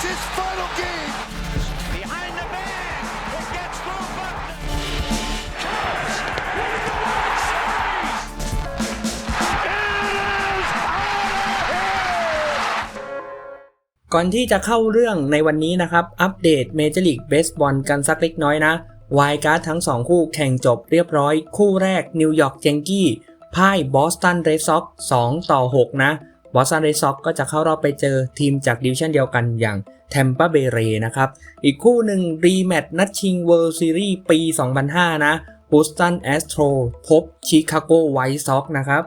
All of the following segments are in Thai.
It's his final game. Behind the man. It gets through Buckner. Cubs win the World Series. It is out of here. ก่อนที่จะเข้าเรื่องในวันนี้นะครับ อัปเดตเมเจอร์ลีกเบสบอลกันสักเล็กน้อยนะวายการ์ดทั้ง 2 คู่แข่งจบเรียบร้อย คู่แรกนิวยอร์กเจงกี้พ่ายบอสตันเรดซ็อกซ์2ต่อ 6 นะ บอสตันเรดซ็อกก็จะเข้ารอบไปเจอทีมจากดิวิชั่นเดียวกันอย่างแทมปาเบเรนะครับ อีกคู่หนึ่งรีแมตช์นัดชิงเวิลด์ซีรีส์ปี 2005 นะบูสตันแอสโตรพบชิคาโกไวท์ซ็อกนะครับ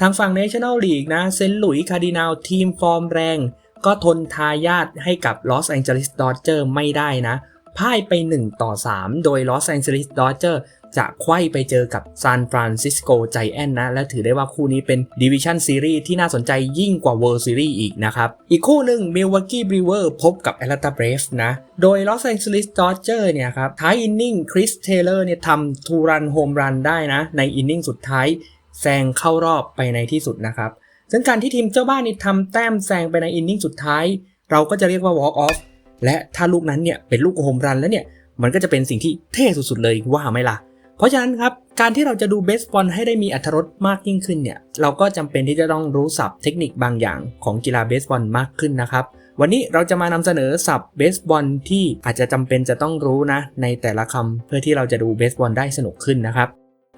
ทางฝั่ง National League นะเซนต์หลุยส์คาร์ดินาลทีมฟอร์มแรง ก็ทนทายาทให้กับลอสแองเจลิสดอ d เจอร์ไม่ได้นะพ่ายไป 1 ต่อ 3 โดยลอสแองเจลิสดอ d เจอร์ จะไขว้ไปเจอกับซานฟรานซิสโกไจแอนนะ และถือได้ว่าคู่นี้เป็นดิวิชั่นซีรีส์ที่น่าสนใจยิ่งกว่า World Series อีกนะครับ อีกคู่หนึ่งมิลว a กี้บริเวอร์พบกับแอตแลนตาเบรฟนะโดยลอสแองเจลิสดอ d เจอร์เนี่ยครับท้ายอินนิ่งคริสเทเลอร์เนี่ยทำทูรันโฮมรันได้นะ ในอินนิ่งสุดท้ายแซงเข้ารอบไปในที่สุดนะครับซึ่งการที่ทีมเจ้าบ้านนี่ทำแต้มแซงไปในอินนิ่งสุดท้าย เราก็จะเรียกว่า walk off และถ้าลูกนั้นเนี่ยเป็นลูกโฮมรันแล้วเนี่ยมันก็จะเป็นสิ่งที่เท่สุดๆเลยว่าไหมล่ะ เพราะฉะนั้นครับ การที่เราจะดูเบสบอลให้ได้มีอรรถรสมากยิ่งขึ้นเนี่ย เราก็จำเป็นที่จะต้องรู้ศัพท์เทคนิคบางอย่างของกีฬาเบสบอลมากขึ้นนะครับ วันนี้เราจะมานำเสนอศัพท์เบสบอลที่อาจจะจำเป็นจะต้องรู้นะ ในแต่ละคำเพื่อที่เราจะดูเบสบอลได้สนุกขึ้นนะครับ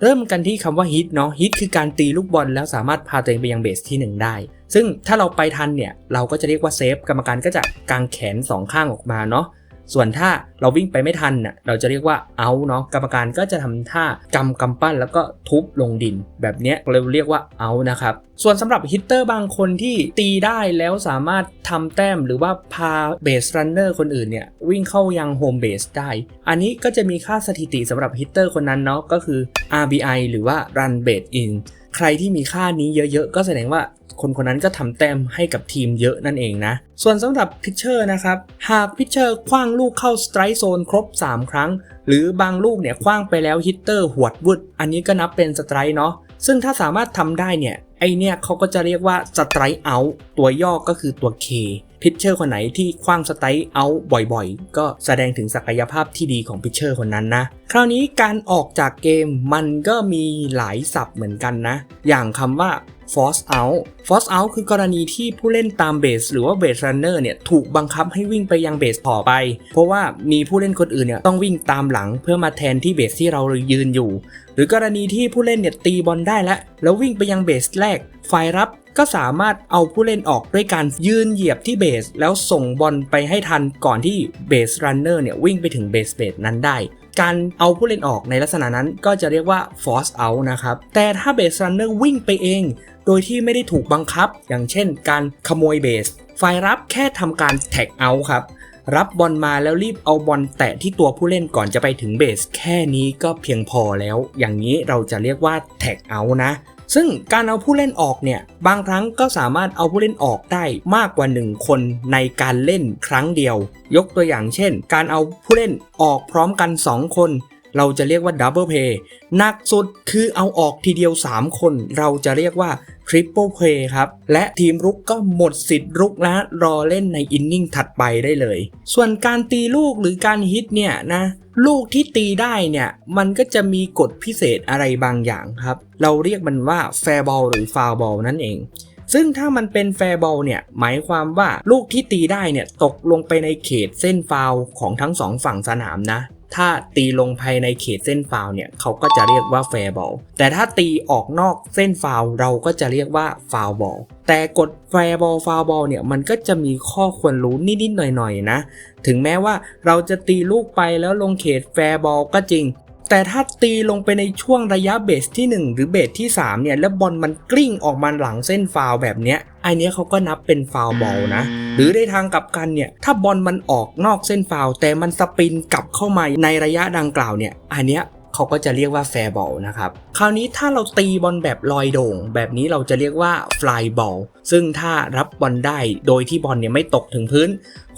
เริ่มกันที่คำว่าฮิตเนาะฮิตคือการตีลูกบอลแล้วสามารถพาตัวเองไปยังเบสที่ 1 ได้ ซึ่งถ้าเราไปทันเนี่ยเราก็จะเรียกว่าเซฟกรรมการก็จะกางแขน 2 ข้างออกมาเนาะ ส่วนถ้าเราวิ่งไปไม่ทันน่ะเราจะเรียกว่าเอาเนาะกรรมการก็จะทำท่ากำกำปั้นแล้วก็ทุบลงดิน แบบนี้เราเรียกว่าเอานะครับส่วนสำหรับฮิตเตอร์บางคนที่ตีได้แล้วสามารถทำแต้มหรือว่าพาเบสรันเนอร์คนอื่นเนี่ยวิ่งเข้ายังโฮมเบสได้ อันนี้ก็จะมีค่าสถิติสำหรับฮิตเตอร์คนนั้นเนาะก็คือ RBI หรือว่า Run Base In ใครที่มีค่านี้เยอะๆ ก็แสดงว่าคนคนนั้นก็ทำแต้มให้กับทีมเยอะนั่นเองนะ ส่วนสำหรับพิชเชอร์นะครับ หากพิชเชอร์คว้างลูกเข้าสไตร์โซนครบ 3 ครั้ง หรือบางลูกเนี่ยคว้างไปแล้วฮิตเตอร์หวดวุดอันนี้ก็นับเป็นสไตร์เนาะซึ่งถ้าสามารถทำได้เนี่ยไอเนี่ยเขาก็จะเรียกว่าสไตร์เอาตัวย่อก็คือตัว K พิชเชอร์คนไหนที่คว้างสไตร์เอาบ่อยๆ ก็แสดงถึงศักยภาพที่ดีของพิชเชอร์คนนั้นนะ คราวนี้การออกจากเกมมันก็มีหลายศัพท์เหมือนกันนะ อย่างคำว่า force out force out คือกรณีที่ผู้เล่นตามเบสหรือว่าเบสรันเนอร์เนี่ยถูกบังคับให้วิ่งไปยังเบสต่อไป เพราะว่ามีผู้เล่นคนอื่นเนี่ยต้องวิ่งตามหลังเพื่อมาแทนที่เบสที่เรายืนอยู่ หรือกรณีที่ผู้เล่นเนี่ยตีบอลได้แล้วแล้ววิ่งไปยังเบสแรก ฝ่ายรับก็สามารถเอาผู้เล่นออกด้วยการยืนเหยียบที่เบส แล้วส่งบอลไปให้ทันก่อนที่เบสรันเนอร์เนี่ยวิ่งไปถึงเบสเบสนั้นได้ การเอาผู้เล่นออกในลักษณะนั้นก็จะเรียกว่า force out นะครับ แต่ถ้าเบสรันเนอร์วิ่งไปเอง โดยที่ไม่ได้ถูกบังคับ อย่างเช่น การขโมยเบส ฝ่ายรับแค่ทำการแท็กเอาครับรับบอลมาแล้วรีบเอาบอลแตะที่ตัวผู้เล่นก่อนจะไปถึงเบส แค่นี้ก็เพียงพอแล้ว อย่างนี้เราจะเรียกว่าแท็กเอานะ ซึ่งการเอาผู้เล่นออกเนี่ยบางครั้งก็สามารถเอาผู้เล่นออกได้มากกว่า 1 คนในการเล่นครั้งเดียว ยกตัวอย่างเช่น การเอาผู้เล่นออกพร้อมกัน 2 คน เราจะเรียกว่าดับเบิลเพย์หนักสุดคือเอาออกทีเดียว 3 คน เราจะเรียกว่าทริปเปิลเพย์ครับ และทีมรุกก็หมดสิทธิ์รุกและรอเล่นในอินนิ่งถัดไปได้เลย ส่วนการตีลูกหรือการฮิตเนี่ยนะลูกที่ตีได้เนี่ยมันก็จะมีกฎพิเศษอะไรบางอย่างครับ เราเรียกมันว่าแฟร์บอลหรือฟาวบอลนั่นเองซึ่งถ้ามันเป็นแฟร์บอลเนี่ยหมายความว่าลูกที่ตีได้เนี่ยตกลงไปในเขตเส้นฟาวของทั้งสองฝั่งสนามนะ ถ้าตีลงภายในเขตเส้นฟาวเนี่ยเขาก็จะเรียกว่าแฟร์บอลแต่ถ้าตีออกนอกเส้นฟาวเราก็จะเรียกว่าฟาวบอลแต่กฎแฟร์บอลฟาวบอลเนี่ยมันก็จะมีข้อควรรู้นิดๆหน่อยๆนะ ถึงแม้ว่าเราจะตีลูกไปแล้วลงเขตแฟร์บอลก็จริง แต่ถ้าตีลงไปในช่วงระยะเบสที่ 1 หรือเบสที่ 3 เนี่ย แล้วบอลมันกลิ้งออกมาหลังเส้นฟาวแบบเนี้ยไอเนี้ยเขาก็นับเป็นฟาวบอลนะ หรือในทางกลับกันเนี่ย ถ้าบอลมันออกนอกเส้นฟาวแต่มันสปินกลับเข้ามาในระยะดังกล่าวเนี่ยอันเนี้ย เขาก็จะเรียกว่าแฟร์บอลนะครับ คราวนี้ถ้าเราตีบอลแบบลอยโด่ง แบบนี้เราจะเรียกว่าฟลายบอลซึ่งถ้ารับบอลได้โดยที่บอลเนี่ยไม่ตกถึงพื้น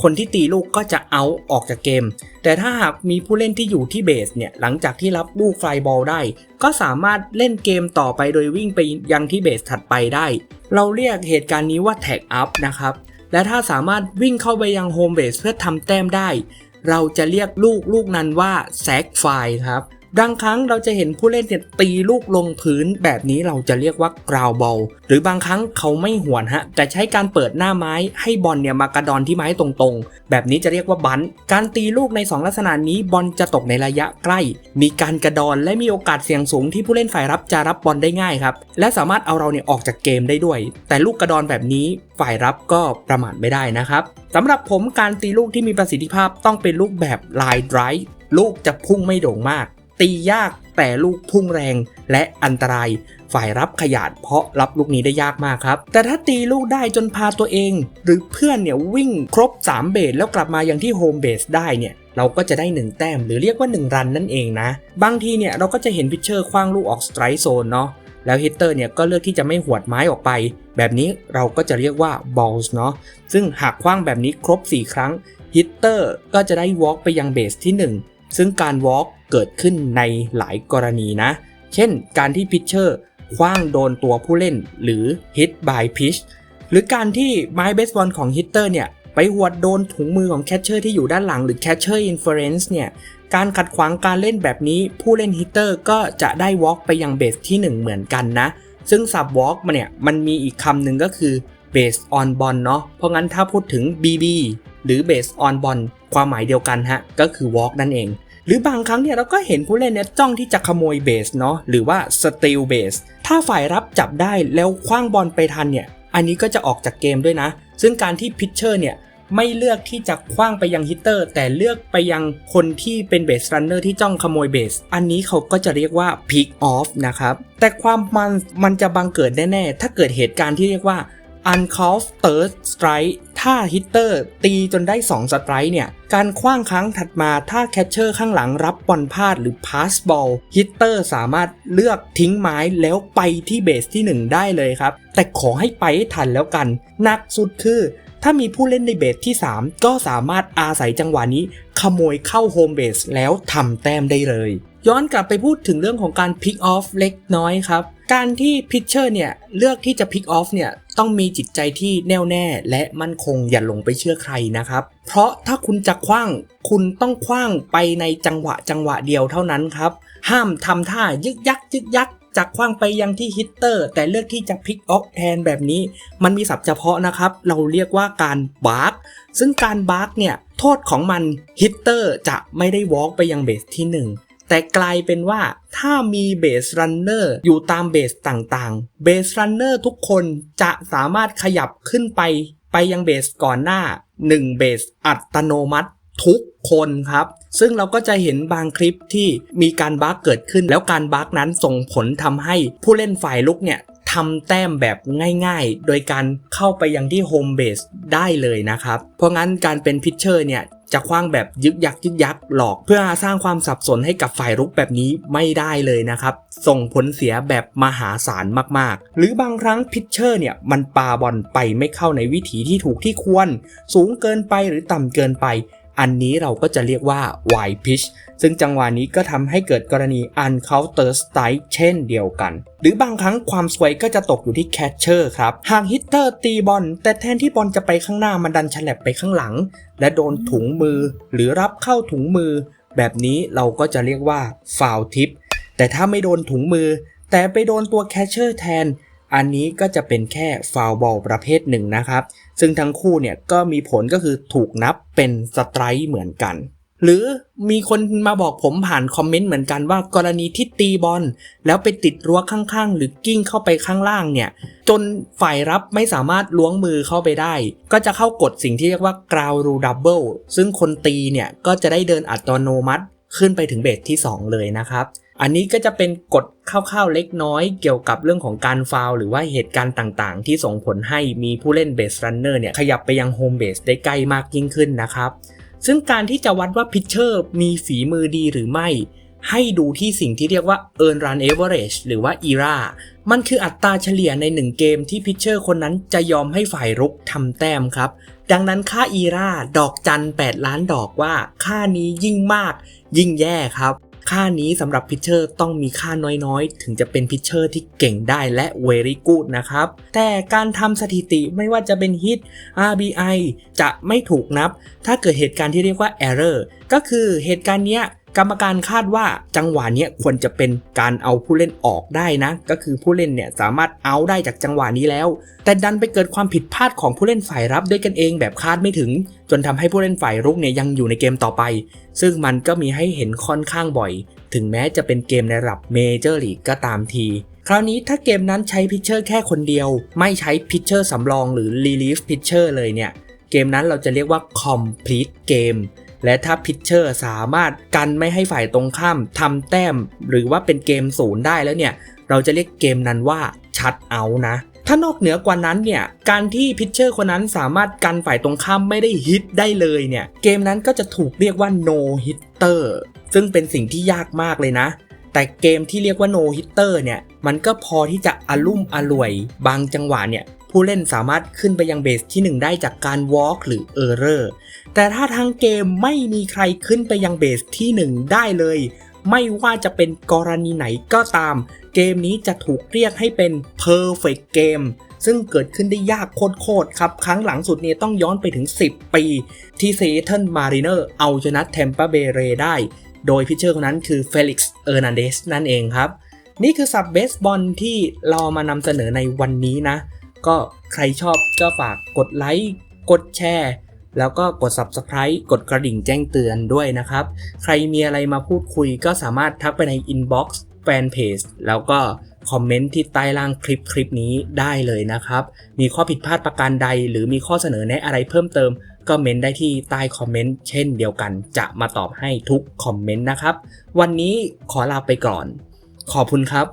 คนที่ตีลูกก็จะเอาออกจากเกม แต่ถ้าหากมีผู้เล่นที่อยู่ที่เบสเนี่ยหลังจากที่รับลูกฟลายบอลได้ ก็สามารถเล่นเกมต่อไปโดยวิ่งไปยังที่เบสถัดไปได้ เราเรียกเหตุการณ์นี้ว่าแท็กอัพนะครับและถ้าสามารถวิ่งเข้าไปยังโฮมเบสเพื่อทำแต้มได้ เราจะเรียกลูกลูกนั้นว่าแซกไฟครับ บางครั้งเราจะเห็นผู้เล่นเนี่ยตีลูกลงพื้นแบบนี้เราจะเรียกว่ากราวบอลหรือบางครั้งเขาไม่หวนฮะแต่ใช้การเปิดหน้าไม้ให้บอลเนี่ยมากระดอนที่ไม้ตรงๆ แบบนี้จะเรียกว่าบันการตีลูกใน 2 ลักษณะนี้บอลจะตกในระยะใกล้ มีการกระดอนและมีโอกาสเสี่ยงสูงที่ผู้เล่นฝ่ายรับจะรับบอลได้ง่ายครับและสามารถเอาเราเนี่ยออกจากเกมได้ด้วย แต่ลูกกระดอนแบบนี้ฝ่ายรับก็ประมาทไม่ได้นะครับสำหรับผมการตีลูกที่มีประสิทธิภาพต้องเป็นลูกแบบลายไดรฟ์ลูกจะพุ่งไม่โด่งมาก ตียากแต่ลูกพุ่งแรงและอันตราย ฝ่ายรับขยาดเพราะรับลูกนี้ได้ยากมากครับ แต่ถ้าตีลูกได้จนพาตัวเอง หรือเพื่อนเนี่ยวิ่งครบ 3 เบสแล้วกลับมาอย่างที่โฮมเบสได้เนี่ยเราก็จะได้ 1 แต้มหรือเรียกว่า 1 รันนั่นเองนะ บางทีเนี่ยเราก็จะเห็นพิชเชอร์คว้างลูกออกสไตร์โซนเนาะแล้วฮิตเตอร์เนี่ยก็เลือกที่จะไม่หวดไม้ออกไป แบบนี้เราก็จะเรียกว่าบอลส์เนาะซึ่งหากคว้างแบบนี้ครบ 4 ครั้งฮิตเตอร์ก็จะได้วอล์กไปยังเบสที่1 ซึ่งการวอล์กเกิดขึ้นในหลายกรณีนะ เช่น การที่พิชเชอร์คว้างโดนตัวผู้เล่นหรือ hit by pitch หรือการที่ไม้เบสบอลของฮิตเตอร์เนี่ย ไปหวดโดนถุงมือของแคชเชอร์ที่อยู่ด้านหลังหรือ catcher inference เนี่ย การขัดขวางการเล่นแบบนี้ผู้เล่นฮิตเตอร์ก็จะได้วอล์กไปยังเบสที่ 1 เหมือนกันนะ ซึ่งสับวอล์กมาเนี่ยมันมีอีกคำหนึ่งก็คือ base on ball เนาะเพราะงั้นถ้าพูดถึง BB หรือ base on ball ความหมายเดียวกันฮะก็คือ walk นั่นเอง หรือบางครั้งเนี่ยเราก็เห็นผู้เล่นเนี่ยจ้องที่จะขโมยเบสเนาะหรือว่า steal base ถ้าฝ่ายรับจับได้แล้วคว้างบอลไปทันเนี่ยอันนี้ก็จะออกจากเกมด้วยนะ ซึ่งการที่พิชเชอร์เนี่ยไม่เลือกที่จะคว้างไปยังฮิตเตอร์ แต่เลือกไปยังคนที่เป็นเบสรันเนอร์ที่จ้องขโมยเบส อันนี้เขาก็จะเรียกว่า pick off นะครับ แต่ความมันมันจะบังเกิดแน่ ๆ ถ้าเกิดเหตุการณ์ที่เรียกว่า uncalled third strike ถ้าฮิตเตอร์ตีจนได้ 2 สไตร์เนี่ย การคว้างครั้งถัดมาถ้าแคชเชอร์ข้างหลังรับบอลพลาดหรือ pass ball ฮิตเตอร์สามารถเลือกทิ้งไม้แล้วไปที่เบสที่ 1 ได้เลยครับ แต่ขอให้ไปให้ทันแล้วกัน หนักสุดคือ ถ้ามีผู้เล่นในเบสที่ 3 ก็สามารถอาศัยจังหวะนี้ ขโมยเข้าโฮมเบสแล้วทำแต้มได้เลย ย้อนกลับไปพูดถึงเรื่องของการพิกออฟเล็กน้อยครับ การที่พิชเชอร์เนี่ยเลือกที่จะพิกออฟเนี่ยต้องมีจิตใจที่แน่วแน่และมั่นคงอย่าหลงไปเชื่อใครนะครับ เพราะถ้าคุณจะคว้างคุณต้องคว้างไปในจังหวะจังหวะเดียวเท่านั้นครับ ห้ามทำท่ายึกยักยึกยักจากคว้างไปยังที่ฮิตเตอร์ แต่เลือกที่จะพิกออฟแทนแบบนี้ มันมีศัพท์เฉพาะนะครับ เราเรียกว่าการบาร์กซึ่งการบาร์กเนี่ยโทษของมันฮิตเตอร์จะไม่ได้วอล์กไปยังเบสที่ 1 แต่กลายเป็นว่าถ้ามีเบสรันเนอร์อยู่ตามเบสต่างๆ เบสรันเนอร์ทุกคนจะสามารถขยับขึ้นไปไปยังเบสก่อนหน้า 1 เบสอัตโนมัติทุกคนครับ ซึ่งเราก็จะเห็นบางคลิปที่มีการบั๊กเกิดขึ้น แล้วการบั๊กนั้นส่งผลทำให้ผู้เล่นฝ่ายลุกเนี่ยทำแต้มแบบง่ายๆ โดยการเข้าไปยังที่โฮมเบสได้เลยนะครับ เพราะงั้นการเป็นพิชเชอร์เนี่ย จะคว้างแบบยึกยักยึกยักหลอก เพื่อสร้างความสับสนให้กับฝ่ายรุกแบบนี้ไม่ได้เลยนะครับ ส่งผลเสียแบบมหาศาลมากๆ หรือบางครั้งพิชเชอร์เนี่ยมันปาบอลไปไม่เข้าในวิถีที่ถูกที่ควร สูงเกินไปหรือต่ำเกินไป อันนี้เราก็จะเรียกว่า wide pitch ซึ่งจังหวะนี้ก็ทำให้เกิดกรณี uncounter strike เช่นเดียวกัน หรือบางครั้งความสวยก็จะตกอยู่ที่ catcher ครับ หากฮิตเตอร์ตีบอลแต่แทนที่บอลจะไปข้างหน้ามันดันฉลับไปข้างหลัง และโดนถุงมือ หรือรับเข้าถุงมือ แบบนี้เราก็จะเรียกว่า foul tip แต่ถ้าไม่โดนถุงมือ แต่ไปโดนตัว catcher แทนอันนี้ก็จะเป็นแค่ฟาวบอลประเภทหนึ่งนะครับ ซึ่งทั้งคู่เนี่ยก็มีผลก็คือถูกนับเป็นสไตร์เหมือนกัน หรือมีคนมาบอกผมผ่านคอมเมนต์เหมือนกันว่ากรณีที่ตีบอล แล้วไปติดรั้วข้างๆ หรือกิ้งเข้าไปข้างล่างเนี่ย จนฝ่ายรับไม่สามารถล้วงมือเข้าไปได้ ก็จะเข้ากฎสิ่งที่เรียกว่ากราวรูดับเบิลซึ่งคนตีเนี่ยก็จะได้เดินอัตโนมัติขึ้นไปถึงเบสที่ 2 เลยนะครับ อันนี้ก็จะเป็นกฎคร่าวๆเล็กน้อยเกี่ยวกับเรื่องของการฟาวหรือว่าเหตุการณ์ต่างๆ ที่ส่งผลให้มีผู้เล่นเบสรันเนอร์เนี่ยขยับไปยังโฮมเบสได้ใกล้มากยิ่งขึ้นนะครับ ซึ่งการที่จะวัดว่าพิชเชอร์มีฝีมือดีหรือไม่ ให้ดูที่สิ่งที่เรียกว่า Earn Run Average หรือว่า ERA มันคืออัตราเฉลี่ยใน 1 เกมที่พิชเชอร์คนนั้นจะยอมให้ฝ่ายรุกทำแต้มครับ ดังนั้นค่า ERA ดอกจัน 8 ล้านดอกว่า ค่านี้ยิ่งมาก ยิ่งแย่ครับ ค่านี้สำหรับพิชเชอร์ต้องมีค่าน้อยๆ ถึงจะเป็นพิชเชอร์ที่เก่งได้และ very good นะครับ แต่การทำสถิติไม่ว่าจะเป็นฮิต RBI จะไม่ถูกนับ ถ้าเกิดเหตุการณ์ที่เรียกว่า error ก็คือเหตุการณ์เนี้ย กรรมการคาดว่าจังหวะนี้ควรจะเป็นการเอาผู้เล่นออกได้นะ ก็คือผู้เล่นเนี่ยสามารถเอาได้จากจังหวะนี้แล้ว แต่ดันไปเกิดความผิดพลาดของผู้เล่นฝ่ายรับด้วยกันเองแบบคาดไม่ถึง จนทำให้ผู้เล่นฝ่ายรุกเนี่ยยังอยู่ในเกมต่อไป ซึ่งมันก็มีให้เห็นค่อนข้างบ่อย ถึงแม้จะเป็นเกมในระดับเมเจอร์ลีกก็ตามทีคราวนี้ถ้าเกมนั้นใช้พิชเชอร์แค่คนเดียว ไม่ใช้พิชเชอร์สำรองหรือ relief pitcher เลยเนี่ย เกมนั้นเราจะเรียกว่า complete game และถ้าพิชเชอร์สามารถกันไม่ให้ฝ่ายตรงข้ามทำแต้ม หรือว่าเป็นเกมศูนย์ได้แล้วเนี่ย เราจะเรียกเกมนั้นว่าชัดเอานะถ้านอกเหนือกว่านั้นเนี่ยการที่พิชเชอร์คนนั้นสามารถกันฝ่ายตรงข้ามไม่ได้ฮิตได้เลยเนี่ยเกมนั้นก็จะถูกเรียกว่า no hitter ซึ่งเป็นสิ่งที่ยากมากเลยนะ แต่เกมที่เรียกว่า no hitter เนี่ยมันก็พอที่จะอารุ่มอร่วย บางจังหวะเนี่ย ผู้เล่นสามารถขึ้นไปยังเบสที่ 1 ได้จากการ walk หรือ error แต่ถ้าทั้งเกมไม่มีใครขึ้นไปยังเบสที่ 1 ได้เลย ไม่ว่าจะเป็นกรณีไหนก็ตาม เกมนี้จะถูกเรียกให้เป็น perfect game ซึ่งเกิดขึ้นได้ยากโคตรครับ ครั้งหลังสุดเนี่ยต้องย้อนไปถึง 10 ปี ที่ซีเทิลมารีเนอร์เอาชนะเทมเปอร์เบเรได้ โดยพิเชอร์คนนั้นคือเฟลิกซ์เออร์นันเดสนั่นเองครับ นี่คือสับเบสบอลที่เรามานำเสนอในวันนี้นะ ก็ใครชอบก็ฝากกดไลค์กดแชร์ แล้วก็กด Subscribe กดกระดิ่งแจ้งเตือนด้วยนะครับ ใครมีอะไรมาพูดคุยก็สามารถทักไปใน Inbox แฟนเพจแล้วก็คอมเมนต์ที่ใต้ล่างคลิปคลิปนี้ได้เลยนะครับ มีข้อผิดพลาดประการใด หรือมีข้อเสนอแนะอะไรเพิ่มเติม ก็เมนได้ที่ใต้คอมเมนต์เช่นเดียวกัน จะมาตอบให้ทุกคอมเมนต์นะครับ วันนี้ขอลาไปก่อน ขอบคุณครับ